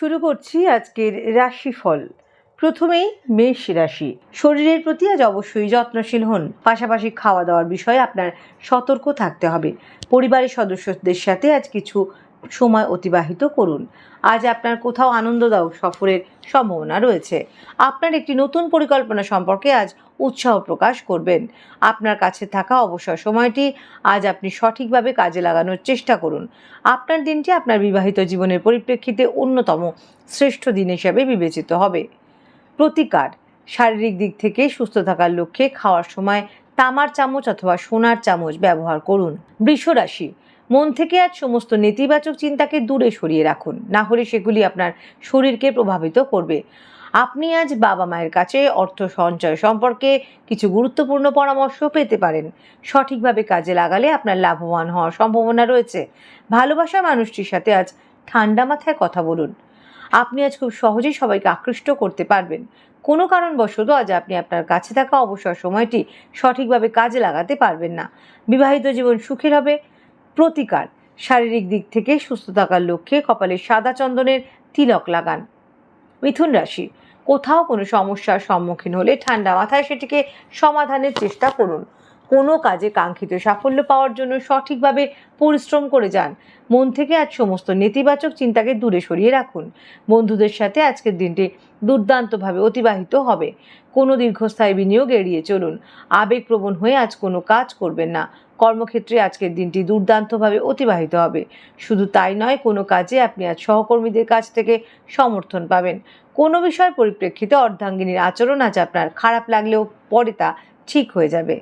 শুরু করছি আজকের রাশিফল। প্রথমেই মেষ রাশি। শরীরের প্রতি আজ অবশ্যই যত্নশীল হন। পাশাপাশি খাওয়া দাওয়ার বিষয়ে আপনার সতর্ক থাকতে হবে। পরিবারের সদস্যদের সাথে আজ কিছু সময় অতিবাহিত করুন। আজ আপনার কোথাও আনন্দদায়ক সফরের সম্ভাবনা রয়েছে। আপনার একটি নতুন পরিকল্পনা সম্পর্কে আজ উৎসাহ প্রকাশ করবেন। আপনার কাছে থাকা অবসর সময়টি আজ আপনি সঠিকভাবে কাজে লাগানোর চেষ্টা করুন। আপনার দিনটি আপনার বিবাহিত জীবনের পরিপ্রেক্ষিতে অন্যতম শ্রেষ্ঠ দিন হিসাবে বিবেচিত হবে। প্রতিকার, শারীরিক দিক থেকে সুস্থ থাকার লক্ষ্যে খাওয়ার সময় তামার চামচ অথবা সোনার চামচ ব্যবহার করুন। বৃষ রাশি মন থেকে আজ সমস্ত নেতিবাচক চিন্তাকে দূরে সরিয়ে রাখুন। না হলে সেগুলি আপনার শরীরকে প্রভাবিত করবে। আপনি আজ বাবা মায়ের কাছে অর্থ সঞ্চয় সম্পর্কে কিছু গুরুত্বপূর্ণ পরামর্শ পেতে পারেন। সঠিকভাবে কাজে লাগালে আপনার লাভবান হওয়ার সম্ভাবনা রয়েছে। ভালোবাসা মানুষটির সাথে আজ ঠান্ডা মাথায় কথা বলুন। আপনি আজ খুব সহজেই সবাইকে আকৃষ্ট করতে পারবেন। কোনো কারণবশত আজ আপনি আপনার কাছে থাকা অবসর সময়টি সঠিকভাবে কাজে লাগাতে পারবেন না। বিবাহিত জীবন সুখের হবে। প্রতিকার। শারীরিক দিক থেকে সুস্থ থাকার লক্ষ্যে কপালে সাদা চন্দনের তিলক লাগান। মিথুন রাশি, কোথাও কোনো সমস্যার সম্মুখীন হলে ঠান্ডা মাথায় সেটিকে সমাধানের চেষ্টা করুন। কোনো কাজে কাঙ্ক্ষিত সাফল্য পাওয়ার জন্য সঠিকভাবে পরিশ্রম করে যান। মন থেকে আজ সমস্ত নেতিবাচক চিন্তাকে দূরে সরিয়ে রাখুন। বন্ধুদের সাথে আজকের দিনটি দুর্দান্তভাবে অতিবাহিত হবে। কোনো দীর্ঘস্থায়ী বিনিয়োগ এড়িয়ে চলুন। আবেগপ্রবণ হয়ে আজ কোনো কাজ করবেন না। কর্মক্ষেত্রে আজকের দিনটি দুর্দান্তভাবে অতিবাহিত হবে। শুধু তাই নয়, কোনো কাজে আপনি আজ সহকর্মীদের কাছ থেকে সমর্থন পাবেন। কোনো বিষয়ের পরিপ্রেক্ষিতে অর্ধাঙ্গিনীর আচরণ আজ আপনার খারাপ লাগলেও পরে তা ঠিক হয়ে যাবে।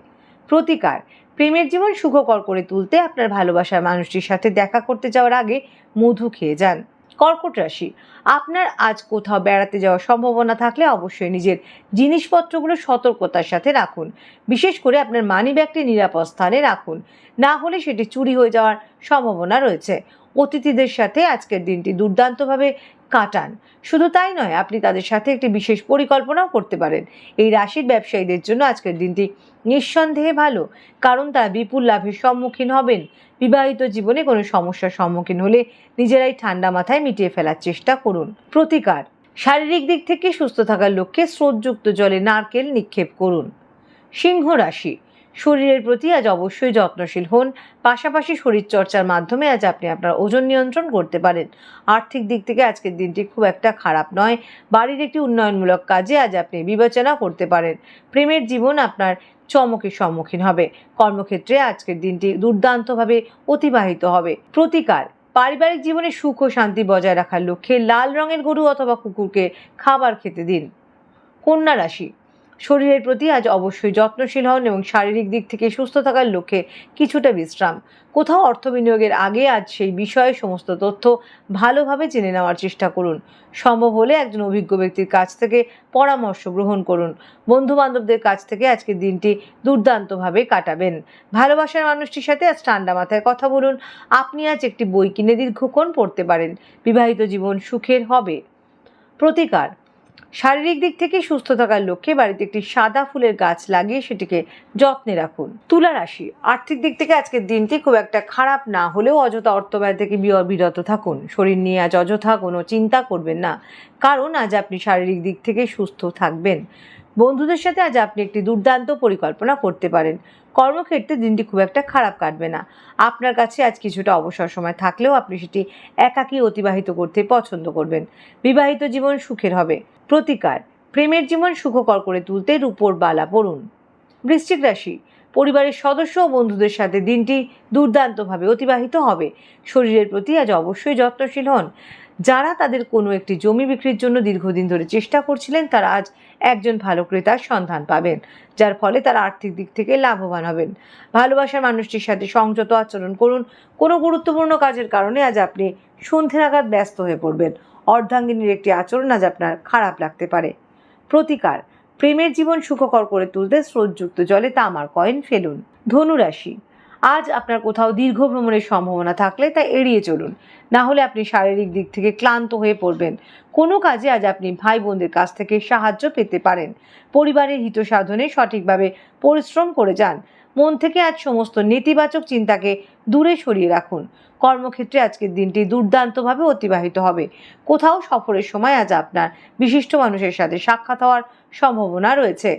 প্রতিকার, প্রেমের জীবন সুখকর করে তুলতে আপনার ভালোবাসার মানুষটির সাথে দেখা করতে যাওয়ার আগে মধু খেয়ে যান। কর্কট রাশি। আপনার আজ কোথাও বেড়াতে যাওয়ার সম্ভাবনা থাকলে অবশ্যই নিজের জিনিসপত্রগুলো সতর্কতার সাথে রাখুন। বিশেষ করে আপনার মানি ব্যাগটি নিরাপদ স্থানে রাখুন। না হলে সেটি চুরি হয়ে যাওয়ার সম্ভাবনা রয়েছে। অতিথিদের সাথে আজকের দিনটি দুর্দান্তভাবে কাটান। শুধু তাই নয়, আপনি তাদের সাথে একটি বিশেষ পরিকল্পনাও করতে পারেন। এই রাশির ব্যবসায়ীদের জন্য আজকের দিনটি নিঃসন্দেহে ভালো, কারণ তারা বিপুল লাভের সম্মুখীন হবেন। বিবাহিত জীবনে কোনো সমস্যার সম্মুখীন হলে নিজেরাই ঠান্ডা মাথায় মিটিয়ে ফেলার চেষ্টা করুন। প্রতিকার, শারীরিক দিক থেকে সুস্থ থাকার লক্ষ্যে স্রোতযুক্ত জলে নারকেল নিক্ষেপ করুন। সিংহ রাশি শরীরের প্রতি আজ অবশ্যই যত্নশীল হন। পাশাপাশি শরীরচর্চার মাধ্যমে আজ আপনি আপনার ওজন নিয়ন্ত্রণ করতে পারেন। আর্থিক দিক থেকে আজকের দিনটি খুব একটা খারাপ নয়। বাড়ির একটি উন্নয়নমূলক কাজে আজ আপনি বিবেচনা করতে পারেন। প্রেমের জীবন আপনার চমকের সম্মুখীন হবে। কর্মক্ষেত্রে আজকের দিনটি দুর্দান্তভাবে অতিবাহিত হবে। প্রতিকার, পারিবারিক জীবনে সুখ ও শান্তি বজায় রাখার লক্ষ্যে লাল রঙের গরু অথবা কুকুরকে খাবার খেতে দিন। কন্যা রাশি শরীরের প্রতি আজ অবশ্যই যত্নশীল হন এবং শারীরিক দিক থেকে সুস্থ থাকার লক্ষ্যে কিছুটা বিশ্রাম। কোথাও অর্থ বিনিয়োগের আগে আজ সেই বিষয়ে সমস্ত তথ্য ভালোভাবে জেনে নেওয়ার চেষ্টা করুন। সম্ভব হলে একজন অভিজ্ঞ ব্যক্তির কাছ থেকে পরামর্শ গ্রহণ করুন। বন্ধু বান্ধবদের কাছ থেকে আজকের দিনটি দুর্দান্তভাবে কাটাবেন। ভালোবাসার মানুষটির সাথে আজ ঠান্ডা মাথায় কথা বলুন। আপনি আজ একটি বই কিনে দীর্ঘক্ষণ পড়তে পারেন। বিবাহিত জীবন সুখের হবে। প্রতিকার। শারীরিক দিক থেকে সুস্থ থাকার লক্ষ্যে বাড়িতে একটি সাদা ফুলের গাছ লাগিয়ে সেটিকে যত্নে রাখুন। তুলা রাশি, আর্থিক দিক থেকে আজকের দিনটি খুব একটা খারাপ না হলেও অযথা অর্থ ব্যয় থেকে বিরত থাকুন। শরীর নিয়ে আজ অযথা কোনো চিন্তা করবেন না। কারণ আজ আপনি শারীরিক দিক থেকে সুস্থ থাকবেন। বন্ধুদের সাথে আজ আপনি একটি দুর্দান্ত পরিকল্পনা করতে পারেন। কর্মক্ষেত্রে দিনটি খুব একটা খারাপ কাটবে না। আপনার কাছে আজ কিছুটা অবসর সময় থাকলেও আপনি সেটি একাকী অতিবাহিত করতে পছন্দ করবেন। বিবাহিত জীবন সুখের হবে। প্রতিকার। প্রেমের জীবন সুখকর করে তুলতে রূপোর বালা পড়ুন। বৃশ্চিক রাশি। পরিবারের সদস্য ও বন্ধুদের সাথে দিনটি দুর্দান্তভাবে অতিবাহিত হবে। শরীরের প্রতি আজ অবশ্যই যত্নশীল হন। যারা তাদের কোনো একটি জমি বিক্রির জন্য দীর্ঘদিন ধরে চেষ্টা করছিলেন, তারা আজ একজন ভালো ক্রেতার সন্ধান পাবেন, যার ফলে তারা আর্থিক দিক থেকে লাভবান হবেন। ভালোবাসার মানুষটির সাথে সংযত আচরণ করুন। কোনো গুরুত্বপূর্ণ কাজের কারণে আজ আপনি সন্ধে নাগাদ ব্যস্ত হয়ে পড়বেন। অর্ধাঙ্গিনীর একটি আচরণ আজ আপনার খারাপ লাগতে পারে। প্রতিকার প্রেমের জীবন সুখকর করে তুলতে স্রোতযুক্ত জলে তামার কয়েন ফেলুন। ধনুরাশি আজ আপনার কোথাও দীর্ঘ ভ্রমণের সম্ভাবনা থাকলে তা এড়িয়ে চলুন। না হলে আপনি শারীরিক দিক থেকে ক্লান্ত হয়ে পড়বেন। কোনো কাজে আজ আপনি ভাই বোনদের কাছ থেকে সাহায্য পেতে পারেন। পরিবারের হিত সাধনে সঠিকভাবে পরিশ্রম করে যান। মন থেকে আজ সমস্ত নেতিবাচক চিন্তাকে দূরে সরিয়ে রাখুন। কর্মক্ষেত্রে আজকের দিনটি দুর্দান্তভাবে অতিবাহিত হবে। কোথাও সফরের সময় আজ আপনার বিশিষ্ট মানুষের সাথে সাক্ষাৎ হওয়ার সম্ভাবনা রয়েছে।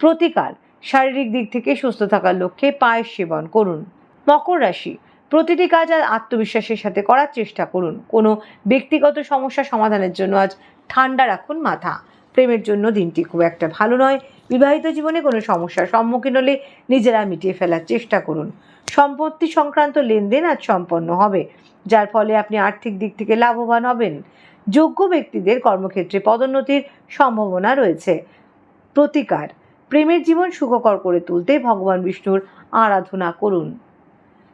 প্রতিকার শারীরিক দিক থেকে সুস্থ থাকার লক্ষ্যে পায়ের সেবন করুন। মকর রাশি, প্রতিটি কাজ আর আত্মবিশ্বাসের সাথে করার চেষ্টা করুন। কোনো ব্যক্তিগত সমস্যা সমাধানের জন্য আজ ঠান্ডা রাখুন মাথা। প্রেমের জন্য দিনটি খুব একটা ভালো নয়। বিবাহিত জীবনে কোনো সমস্যার সম্মুখীন হলে নিজেরা মিটিয়ে ফেলার চেষ্টা করুন। সম্পত্তি সংক্রান্ত লেনদেন আজ সম্পন্ন হবে, যার ফলে আপনি আর্থিক দিক থেকে লাভবান হবেন। যোগ্য ব্যক্তিদের কর্মক্ষেত্রে পদোন্নতির সম্ভাবনা রয়েছে। প্রতিকার প্রেমের জীবন সুখকর করে তুলতে ভগবান বিষ্ণুর আরাধনা করুন।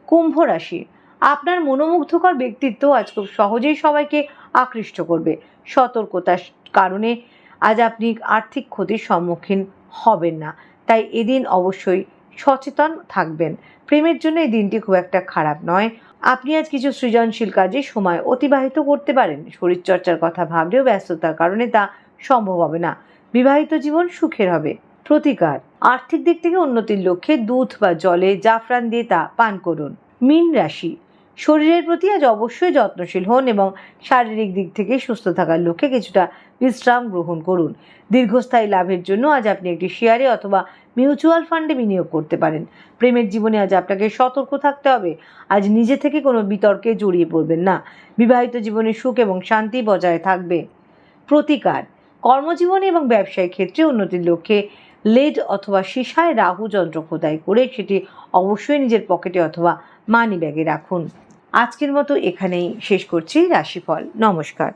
কুম্ভ রাশি, আপনার মনোমুগ্ধকর ব্যক্তিত্ব আজ খুব সহজেই সবাইকে আকৃষ্ট করবে। সতর্কতার কারণে আজ আপনি আর্থিক ক্ষতির সম্মুখীন হবেন না, তাই এদিন অবশ্যই সচেতন থাকবেন। প্রেমের জন্য এই দিনটি খুব একটা খারাপ নয়। আপনি আজ কিছু সৃজনশীল কাজে সময় অতিবাহিত করতে পারেন। শরীরচর্চার কথা ভাবলেও ব্যস্ততার কারণে তা সম্ভব হবে না। বিবাহিত জীবন সুখের হবে। প্রতিকার। আর্থিক দিক থেকে উন্নতির লক্ষ্যে দুধ বা জলে জাফরান দিয়ে তা পান করুন। মীন রাশি। শরীরের প্রতি আজ অবশ্যই যত্নশীল হন এবং শারীরিক দিক থেকে সুস্থ থাকার লক্ষ্যে কিছুটা বিশ্রাম গ্রহণ করুন। দীর্ঘস্থায়ী লাভের জন্য আজ আপনি একটি শেয়ারে অথবা মিউচুয়াল ফান্ডে বিনিয়োগ করতে পারেন। প্রেমের জীবনে আজ আপনাকে সতর্ক থাকতে হবে। আজ নিজে থেকে কোনো বিতর্কে জড়িয়ে পড়বেন না। বিবাহিত জীবনে সুখ এবং শান্তি বজায় থাকবে। প্রতিকার। কর্মজীবনে এবং ব্যবসায়িক ক্ষেত্রে উন্নতির লক্ষ্যে লেড অথবা সিসায় রাহু যন্ত্র খোদাই করে সেটি অবশ্যই নিজের পকেটে অথবা মানি ব্যাগে রাখুন। আজকের মতো এখানেই শেষ করছি, রাশিফল। নমস্কার।